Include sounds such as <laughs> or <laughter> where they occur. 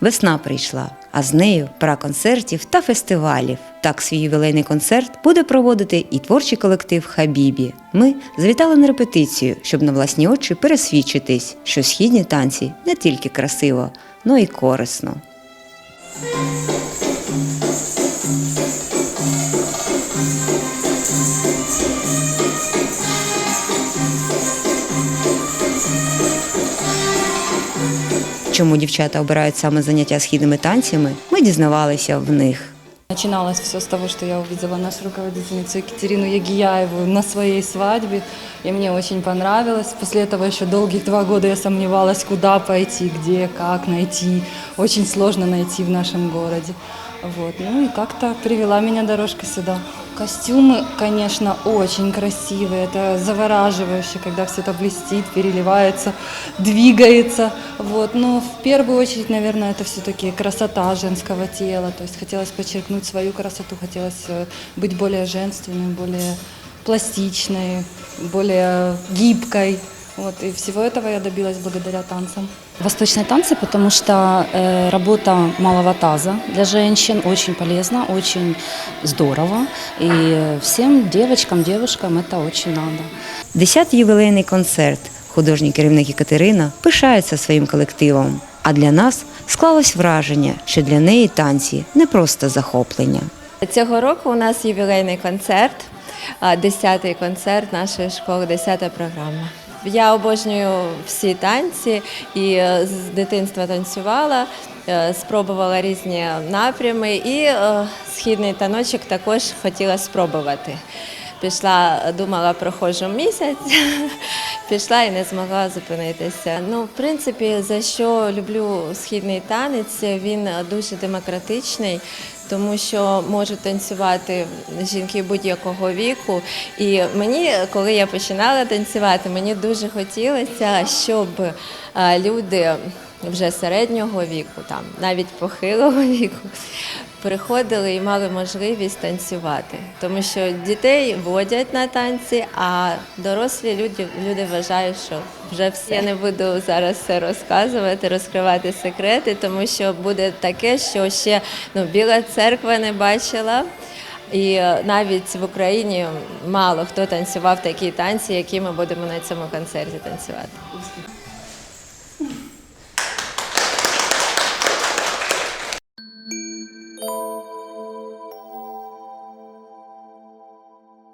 Весна прийшла, а з нею пора концертів та фестивалів. Так свій ювілейний концерт буде проводити і творчий колектив Хабібі. Ми завітали на репетицію, щоб на власні очі пересвідчитись, що східні танці не тільки красиво, но й корисно. Чому дівчата обирають саме заняття східними танцями, ми дізнавалися в них. Начиналось все с того, что я увидела нашу руководительницу Екатерину Ягияеву на своей свадьбе, и мне очень понравилось. После этого еще долгих два года я сомневалась, куда пойти, где, как найти. Очень сложно найти в нашем городе. Вот. Ну и как-то привела меня дорожка сюда. Костюмы, конечно, очень красивые. Это завораживающе, когда все это блестит, переливается, двигается. Вот. Но в первую очередь, наверное, это все-таки красота женского тела. То есть хотелось подчеркнуть свою красоту, хотелось э, быть более женственной, более пластичной, более гибкой. Вот. И всего этого я добилась благодаря танцам. Восточные танцы, потому что э, работа малого таза для женщин очень полезна, очень здорово. И всем девочкам, девушкам это очень надо. Десятий ювілейний концерт. Художній керівник Екатерина пишається своїм колективом. А для нас склалось враження, що для неї танці не просто захоплення. Цього року у нас ювілейний концерт, а, 10-й концерт нашої школи, 10-та програма. Я обожнюю всі танці і е, з дитинства танцювала, е, спробувала різні напрями і е, східний таночок також хотіла спробувати. Пішла, думала, проходжу місяць, <laughs> пішла і не змогла зупинитися. Ну, в принципі, за що люблю східний танець, він дуже демократичний, тому що можуть танцювати жінки будь-якого віку. І мені, коли я починала танцювати, мені дуже хотілося, щоб люди вже середнього віку, там навіть похилого <laughs> віку, приходили і мали можливість танцювати, тому що дітей водять на танці, а дорослі люди, люди вважають, що вже все. Я не буду зараз все розказувати, розкривати секрети, тому що буде таке, що ще ну, Біла церква не бачила. І е, навіть в Україні мало хто танцював такі танці, які ми будемо на цьому концерті танцювати.